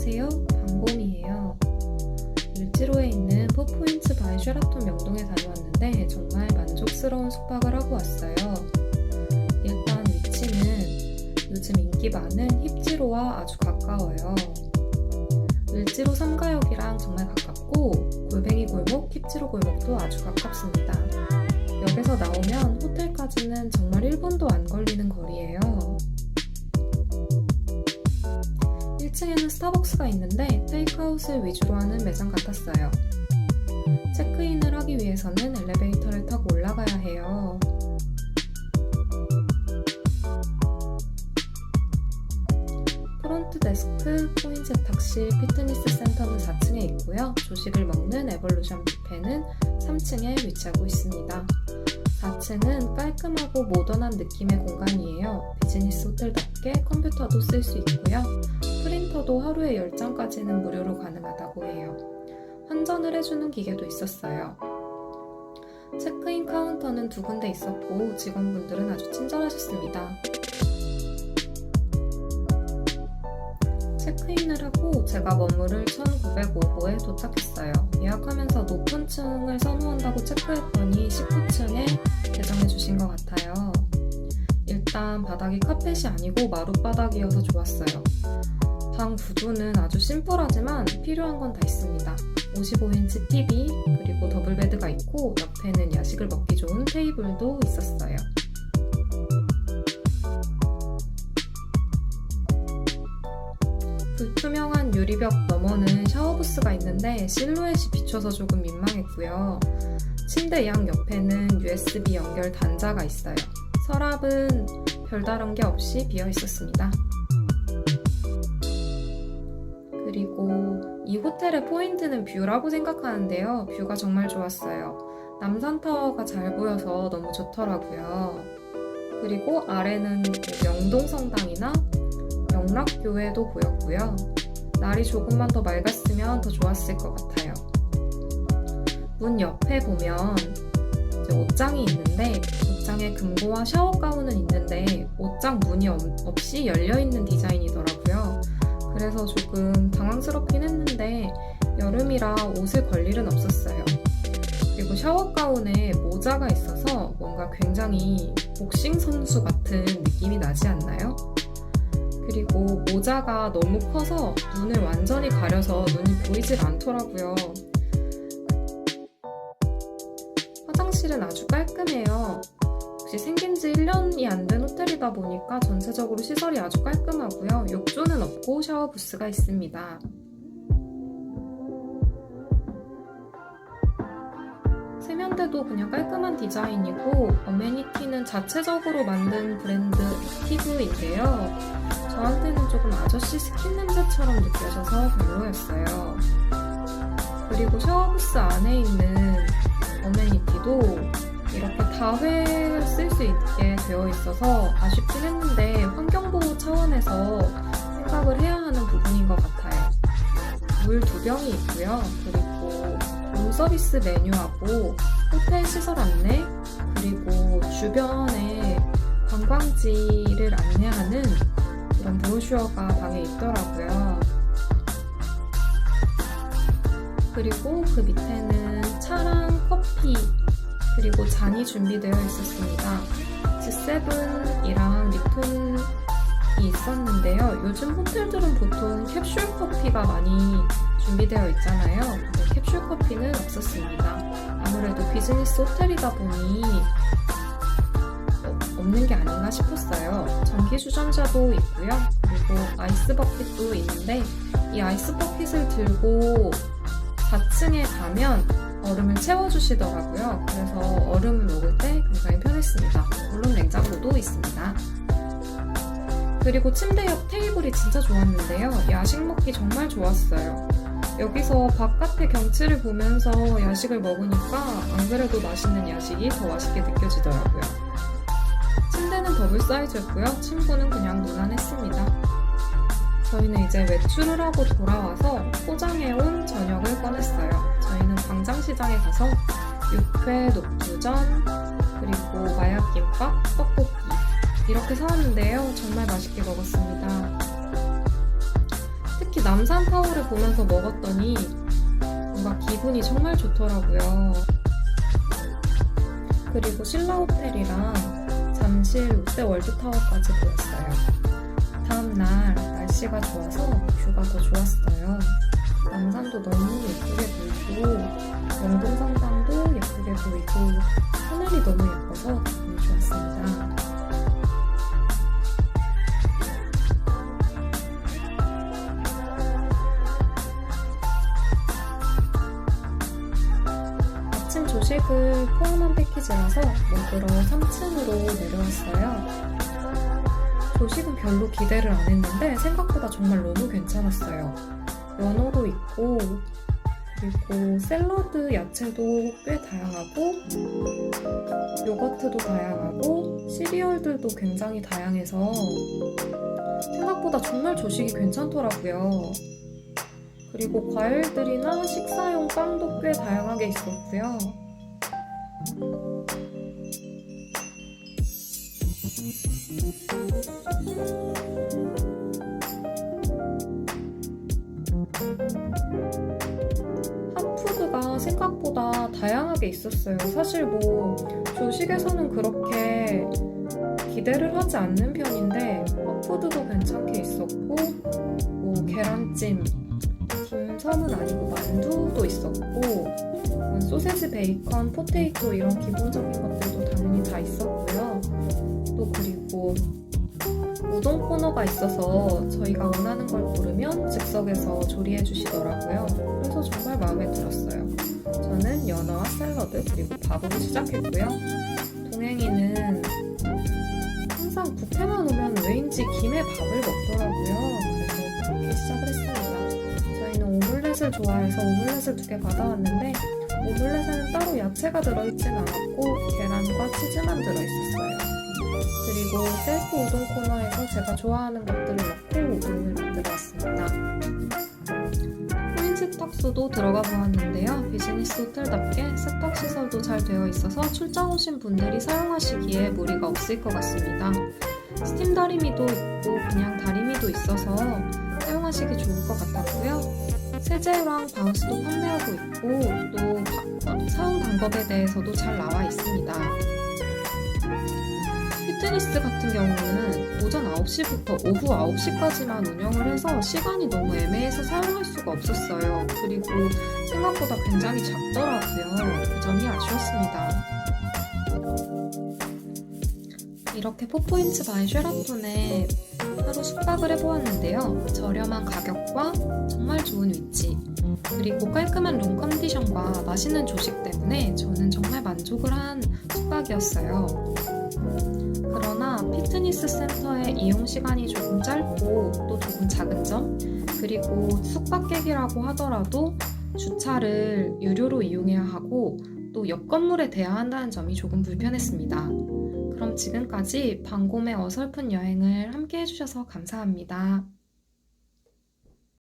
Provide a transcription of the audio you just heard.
안녕하세요. 방곰이에요. 을지로에 있는 포포인츠 바이 쉐라톤 명동에 다녀왔는데 정말 만족스러운 숙박을 하고 왔어요. 일단 위치는 요즘 인기 많은 힙지로와 아주 가까워요. 을지로 삼가역이랑 정말 가깝고 골뱅이 골목, 힙지로 골목도 아주 가깝습니다. 역에서 나오면 호텔까지는 정말 1분도 안 걸리는 거리예요. 1층에는 스타벅스가 있는데 테이크아웃을 위주로 하는 매장 같았어요. 체크인을 하기 위해서는 엘리베이터를 타고 올라가야 해요. 프론트 데스크, 코인 세탁실, 피트니스 센터는 4층에 있고요. 조식을 먹는 에볼루션 뷔페는 3층에 위치하고 있습니다. 4층은 깔끔하고 모던한 느낌의 공간이에요. 비즈니스 호텔답게 컴퓨터도 쓸 수 있고요. 프린터도 하루에 10장까지는 무료로 가능하다고 해요. 환전을 해주는 기계도 있었어요. 체크인 카운터는 두 군데 있었고 직원분들은 아주 친절하셨습니다. 체크인을 하고 제가 머무를 1905호에 도착했어요. 예약하면서 높은 층을 선호한다고 체크했더니 19층에 배정해 주신 것 같아요. 일단 바닥이 카펫이 아니고 마룻바닥이어서 좋았어요. 방 구조는 아주 심플하지만 필요한 건 다 있습니다. 55인치 TV, 그리고 더블 베드가 있고 옆에는 야식을 먹기 좋은 테이블도 있었어요. 불투명한 유리벽 너머는 샤워부스가 있는데 실루엣이 비춰서 조금 민망했고요. 침대 양 옆에는 USB 연결 단자가 있어요. 서랍은 별다른 게 없이 비어 있었습니다. 그리고 이 호텔의 포인트는 뷰라고 생각하는데요. 뷰가 정말 좋았어요. 남산타워가 잘 보여서 너무 좋더라고요. 그리고 아래는 명동성당이나 영락교회도 보였고요. 날이 조금만 더 맑았으면 더 좋았을 것 같아요. 문 옆에 보면 옷장이 있는데 옷장에 금고와 샤워 가운은 있는데 옷장 문이 없- 없이 열려 있는 디자인이더라고요. 그래서 조금 당황스럽긴 했는데 여름이라 옷을 걸 일은 없었어요. 그리고 샤워 가운에 모자가 있어서 뭔가 굉장히 복싱 선수 같은 느낌이 나지 않나요? 그리고 모자가 너무 커서 눈을 완전히 가려서 눈이 보이질 않더라고요. 화장실은 아주 깔끔해요. 혹시 생긴 지 1년이 안 된 호텔이다 보니까 전체적으로 시설이 아주 깔끔하고요. 욕조는 없고 샤워 부스가 있습니다. 세면대도 그냥 깔끔한 디자인이고 어메니티는 자체적으로 만든 브랜드 액티브인데요. 저한테는 조금 아저씨 스킨 냄새처럼 느껴져서 별로였어요. 그리고 샤워부스 안에 있는 어메니티도 이렇게 다회 쓸수 있게 되어 있어서 아쉽긴 했는데 환경보호 차원에서 생각을 해야 하는 부분인 것 같아요. 물 두 병이 있고요. 그리고 룸서비스 메뉴하고 호텔 시설 안내 그리고 주변에 관광지를 안내하는 이런 브로슈어가 방에 있더라고요. 그리고 그 밑에는 차랑 커피 그리고 잔이 준비되어 있었습니다. G7이랑 립톤이 있었는데요. 요즘 호텔들은 보통 캡슐 커피가 많이 준비되어 있잖아요. 근데 캡슐 커피는 없었습니다. 아무래도 비즈니스 호텔이다 보니 어, 없는 게 아닌가 싶었어요. 전기 주전자도 있고요. 그리고 아이스 버킷도 있는데 이 아이스 버킷을 들고 4층에 가면 얼음을 채워주시더라고요. 그래서 얼음을 먹을 때 굉장히 편했습니다. 물론 냉장고도 있습니다. 그리고 침대 옆 테이블이 진짜 좋았는데요. 야식 먹기 정말 좋았어요. 여기서 바깥의 경치를 보면서 야식을 먹으니까 안 그래도 맛있는 야식이 더 맛있게 느껴지더라고요. 침대는 더블 사이즈였고요. 침구는 그냥 무난했습니다. 저희는 이제 외출을 하고 돌아와서 포장해온 저녁을 꺼냈어요. 저희는 광장시장에 가서 육회, 녹두전, 그리고 마약김밥, 떡볶이 이렇게 사왔는데요. 정말 맛있게 먹었습니다. 특히 남산 타워를 보면서 먹었더니 뭔가 기분이 정말 좋더라고요. 그리고 신라 호텔이랑 잠실 롯데월드타워까지 보였어요. 다음날 날씨가 좋아서 뷰가 더 좋았어요. 남산도 너무 예쁘게 보이고 영동성당도 예쁘게 보이고 하늘이 너무 예뻐서 기분이 좋았습니다. 아침 조식을 포함한 패키지라서 먹으러 3층으로 내려왔어요. 조식은 별로 기대를 안 했는데 생각보다 정말 너무 괜찮았어요. 연어도 있고 그리고 샐러드 야채도 꽤 다양하고 요거트도 다양하고 시리얼들도 굉장히 다양해서 생각보다 정말 조식이 괜찮더라고요. 그리고 과일들이나 식사용 빵도 꽤 다양하게 있었고요. 핫푸드가 생각보다 다양하게 있었어요. 사실 뭐 조식에서는 그렇게 기대를 하지 않는 편인데 핫푸드도 괜찮게 있었고 뭐 계란찜, 김섬은 아니고 만두도 있었고 음, 소세지, 베이컨, 포테이토 이런 기본적인 것들도 다 그리고 우동 코너가 있어서 저희가 원하는 걸 고르면 즉석에서 조리해 주시더라고요. 그래서 정말 마음에 들었어요. 저는 연어와 샐러드 그리고 밥으로 시작했고요. 동행이는 항상 뷔페만 오면 왜인지 김에 밥을 먹더라고요. 그래서 그렇게 시작을 했습니다. 저희는 오믈렛을 좋아해서 오믈렛을 두 개 받아왔는데 오믈렛에는 따로 야채가 들어있진 않았고 계란과 치즈만 들어있었어요. 그리고 셀프 우동 코너에서 제가 좋아하는 것들을 넣고 우동을 만들어 왔습니다. 코인 세탁소도 들어가 보았는데요. 비즈니스 호텔답게 세탁 시설도 잘 되어 있어서 출장 오신 분들이 사용하시기에 무리가 없을 것 같습니다. 스팀 다리미도 있고 그냥 다리미도 있어서 사용하시기 좋을 것 같았고요. 세제랑 바우스도 판매하고 있고 또 바- 사용 방법에 대해서도 잘 나와 있습니다. 피트니스 같은 경우는 오전 9시부터 오후 9시까지만 운영을 해서 시간이 너무 애매해서 사용할 수가 없었어요. 그리고 생각보다 굉장히 작더라고요. 그 점이 아쉬웠습니다. 이렇게 포포인츠 바이 쉐라톤에 하루 숙박을 해보았는데요. 저렴한 가격과 정말 좋은 위치, 그리고 깔끔한 룸 컨디션과 맛있는 조식 때문에 저는 정말 만족을 한 숙박이었어요. 그러나 피트니스 센터의 이용 시간이 조금 짧고 또 조금 작은 점, 그리고 숙박객이라고 하더라도 주차를 유료로 이용해야 하고 또 옆 건물에 대야 한다는 점이 조금 불편했습니다. 그럼 지금까지 방곰의 어설픈 여행을 함께 해주셔서 감사합니다.